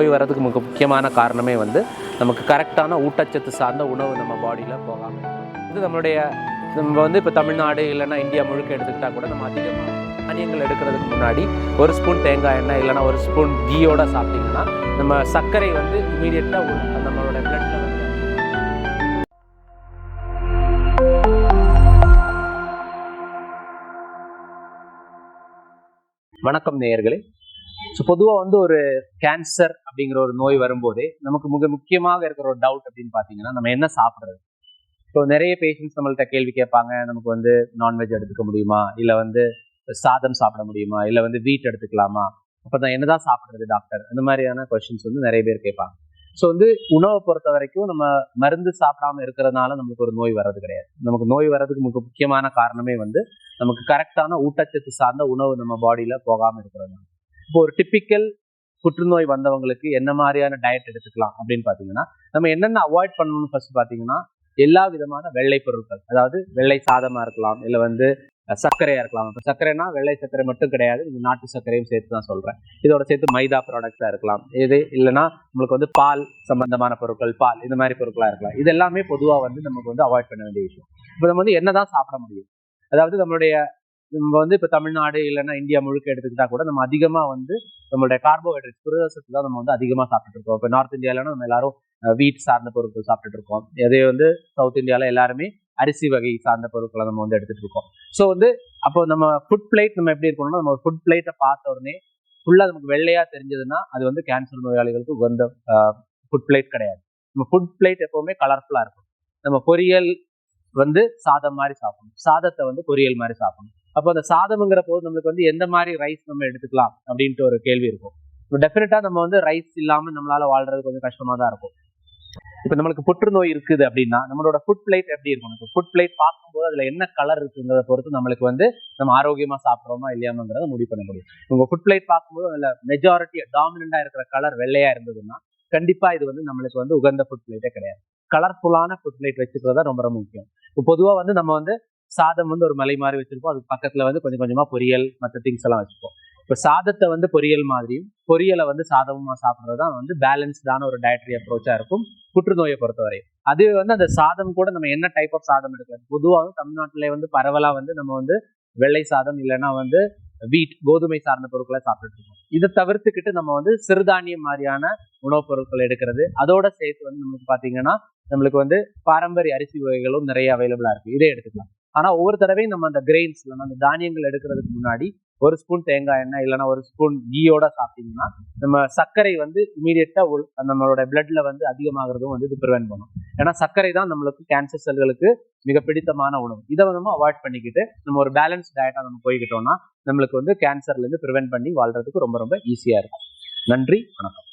நோய் வர்றதுக்கு மிக முக்கியமான காரணமே வந்து நமக்கு கரெக்டான ஊட்டச்சத்து சார்ந்த உணவு நம்ம பாடியில் போகாமல் இது நம்மளுடைய நம்ம வந்து இப்போ தமிழ்நாடு இல்லைன்னா இந்தியா முழுக்க எடுத்துக்கிட்டால் கூட நம்ம அதிகமாக தானியங்கள் எடுக்கிறதுக்கு முன்னாடி ஒரு ஸ்பூன் தேங்காய் எண்ணெய் இல்லைன்னா ஒரு ஸ்பூன் கீயோட சாப்பிட்டீங்கன்னா நம்ம சர்க்கரை வந்து இமீடியட்டாக நம்மளோட பிளட்டில் வணக்கம் நேயர்களே. ஸோ பொதுவாக வந்து ஒரு கேன்சர் அப்படிங்கிற ஒரு நோய் வரும்போதே நமக்கு மிக முக்கியமாக இருக்கிற ஒரு டவுட் அப்படின்னு பார்த்தீங்கன்னா நம்ம என்ன சாப்பிட்றது? ஸோ நிறைய பேஷண்ட்ஸ் நம்மள்ட்ட கேள்வி கேட்பாங்க நமக்கு வந்து நான்வெஜ் எடுத்துக்க முடியுமா? இல்லை வந்து சாதம் சாப்பிட முடியுமா? இல்லை வந்து வீட் எடுத்துக்கலாமா? அப்போ நான் என்னதான் சாப்பிட்றது டாக்டர் இந்த மாதிரியான கொஷின்ஸ் வந்து நிறைய பேர் கேட்பாங்க. ஸோ வந்து உணவை பொறுத்த வரைக்கும் நம்ம மருந்து சாப்பிடாம இருக்கிறதுனால நமக்கு ஒரு நோய் வர்றது கிடையாது. நமக்கு நோய் வர்றதுக்கு மிக முக்கியமான காரணமே வந்து நமக்கு கரெக்டான ஊட்டச்சத்து சார்ந்த உணவு நம்ம பாடியில் போகாமல் இருக்கிறதுனால. இப்போ ஒரு டிப்பிக்கல் புற்றுநோய் வந்தவங்களுக்கு என்ன மாதிரியான டயட் எடுத்துக்கலாம் அப்படின்னு பார்த்தீங்கன்னா நம்ம என்னென்ன அவாய்ட் பண்ணணும்னு ஃபர்ஸ்ட் பார்த்தீங்கன்னா எல்லா விதமான வெள்ளை பொருட்கள். அதாவது வெள்ளை சாதமாக இருக்கலாம் இல்லை வந்து சர்க்கரையாக இருக்கலாம். இப்போ சர்க்கரைனா வெள்ளை சர்க்கரை மட்டும் கிடையாது இது நாட்டு சர்க்கரையும் சேர்த்து தான் சொல்கிறேன் இதோட சேர்த்து மைதா ப்ராடக்ட்ஸாக இருக்கலாம். இது இல்லைன்னா நம்மளுக்கு வந்து பால் சம்பந்தமான பொருட்கள் பால் இந்த மாதிரி பொருட்களாக இருக்கலாம். இது எல்லாமே பொதுவாக வந்து நமக்கு வந்து அவாய்ட் பண்ண வேண்டிய விஷயம். இப்போ நம்ம வந்து என்னதான் சாப்பிட முடியும்? அதாவது நம்மளுடைய நம்ம வந்து இப்போ தமிழ்நாடு இல்லைன்னா இந்தியா முழுக்க எடுத்துக்கிட்டா கூட நம்ம அதிகமாக வந்து நம்மளுடைய கார்போஹைட்ரேட் புரதசத்து தான் நம்ம வந்து அதிகமாக சாப்பிட்டுட்டு இருக்கோம். இப்போ நார்த் இந்தியாவிலனா நம்ம எல்லாரும் வீட் சார்ந்த பொருட்கள் சாப்பிட்டுட்டு இருக்கோம். அதே வந்து சவுத் இந்தியாவில் எல்லாருமே அரிசி வகை சார்ந்த பொருட்களை நம்ம வந்து எடுத்துட்டு இருக்கோம். ஸோ வந்து அப்போ நம்ம ஃபுட் பிளேட் நம்ம எப்படி இருக்கணும்னா நம்ம ஃபுட் பிளேட்டை பார்த்த உடனே ஃபுல்லாக நமக்கு வெள்ளையாக தெரிஞ்சதுன்னா அது வந்து கேன்சர் நோயாளிகளுக்கு உகந்த ஃபுட் பிளேட் கிடையாது. நம்ம ஃபுட் பிளேட் எப்பவுமே கலர்ஃபுல்லாக இருக்கும். நம்ம பொரியல் வந்து சாதம் மாதிரி சாப்பிடணும். சாதத்தை வந்து பொரியல் மாதிரி சாப்பிடணும். அப்போ அந்த சாதம்ங்கிற போது நம்மளுக்கு வந்து எந்த மாதிரி ரைஸ் நம்ம எடுத்துக்கலாம் அப்படின்ட்டு ஒரு கேள்வி இருக்கும். இப்போ டெஃபினட்டாக நம்ம வந்து ரைஸ் இல்லாம நம்மளால வாழ்றது கொஞ்சம் கஷ்டமா தான் இருக்கும். இப்போ நம்மளுக்கு புற்றுநோய் இருக்குது அப்படின்னா நம்மளோட ஃபுட் பிளேட் எப்படி இருக்கும்? இப்போ ஃபுட் பிளேட் பார்க்கும்போது அதுல என்ன கலர் இருக்குங்கிறத பொறுத்து நம்மளுக்கு வந்து நம்ம ஆரோக்கியமா சாப்பிட்றோமா இல்லையாமங்கிறத முடிவு பண்ண முடியும். உங்க ஃபுட் பிளேட் பார்க்கும்போது அதில் மெஜாரிட்டி டாமினண்டாக இருக்கிற கலர் வெள்ளையா இருந்ததுன்னா கண்டிப்பா இது வந்து நம்மளுக்கு வந்து உகந்த ஃபுட் பிளேட்டே கிடையாது. கலர்ஃபுல்லான ஃபுட் பிளேட் தான் ரொம்ப ரொம்ப முக்கியம். இப்போ பொதுவாக வந்து நம்ம வந்து சாதம் வந்து ஒரு மலை மாதிரி வச்சிருப்போம். அதுக்கு பக்கத்துல வந்து கொஞ்சம் கொஞ்சமா பொரியல் மற்ற திங்ஸ் எல்லாம் வச்சுப்போம் இப்போ சாதத்தை வந்து பொரியல் மாதிரியும் பொரியலை வந்து சாதமா சாப்பிட்றது தான் வந்து பேலன்ஸ்டான ஒரு டயட்ரி அப்ரோச்சா இருக்கும் புற்றுநோயை பொறுத்தவரை அது வந்து அந்த சாதம் கூட நம்ம என்ன டைப் ஆஃப் சாதம் எடுக்கிறது பொதுவாக தமிழ்நாட்டிலே வந்து பரவலா வந்து நம்ம வந்து வெள்ளை சாதம் இல்லைன்னா வந்து வீட் கோதுமை சார்ந்த பொருட்களை சாப்பிட்டுட்டு இருக்கோம். இதை தவிர்த்துக்கிட்டு நம்ம வந்து சிறுதானியம் மாதிரியான உணவுப் பொருட்கள் எடுக்கிறது. அதோட சேர்த்து வந்து நமக்கு பார்த்தீங்கன்னா நம்மளுக்கு வந்து பாரம்பரிய அரிசி வகைகளும் நிறைய அவைலபிளாக இருக்குது இதை எடுத்துக்கலாம். ஆனால் ஒவ்வொரு தடவையும் நம்ம அந்த கிரெயின்ஸ் அந்த தானியங்கள் எடுக்கிறதுக்கு முன்னாடி ஒரு ஸ்பூன் தேங்காய் எண்ணெய் இல்லைன்னா ஒரு ஸ்பூன் கீயோட சாப்பிட்டீங்கன்னா நம்ம சர்க்கரை வந்து இமீடியட்டாக நம்மளோட பிளட்ல வந்து அதிகமாகிறதும் வந்து இது ப்ரிவென்ட் பண்ணும். ஏன்னா சர்க்கரை தான் நம்மளுக்கு கேன்சர் செல்களுக்கு மிக பிடித்தமான உணவு. இதை நம்ம அவாய்ட் பண்ணிக்கிட்டு நம்ம ஒரு பேலன்ஸ் டயட்டாக நம்ம போய்கிட்டோம்னா நம்மளுக்கு வந்து கேன்சர்லேருந்து ப்ரிவென்ட் பண்ணி வாழ்றதுக்கு ரொம்ப ரொம்ப ஈஸியாக இருக்கும். நன்றி வணக்கம்.